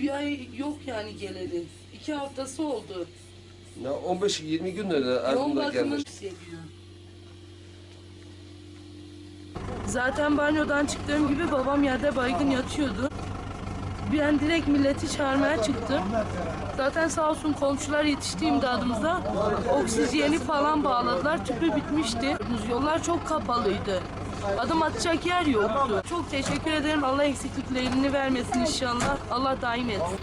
Bir ay yok yani geleli. İki haftası oldu. Ya 15-20 gündür Yoğun Erzurum'da bakımın gelmiş. Zaten banyodan çıktığım gibi babam yerde baygın yatıyordu. Ben direkt milleti çağırmaya çıktım. Zaten sağ olsun komşular yetişti imdadımıza. Oksijeni falan bağladılar. Tüpü bitmişti. Yollar çok kapalıydı. Adım atacak yer yoktu. Çok teşekkür ederim. Allah eksikliklerini vermesin inşallah. Allah daim etsin.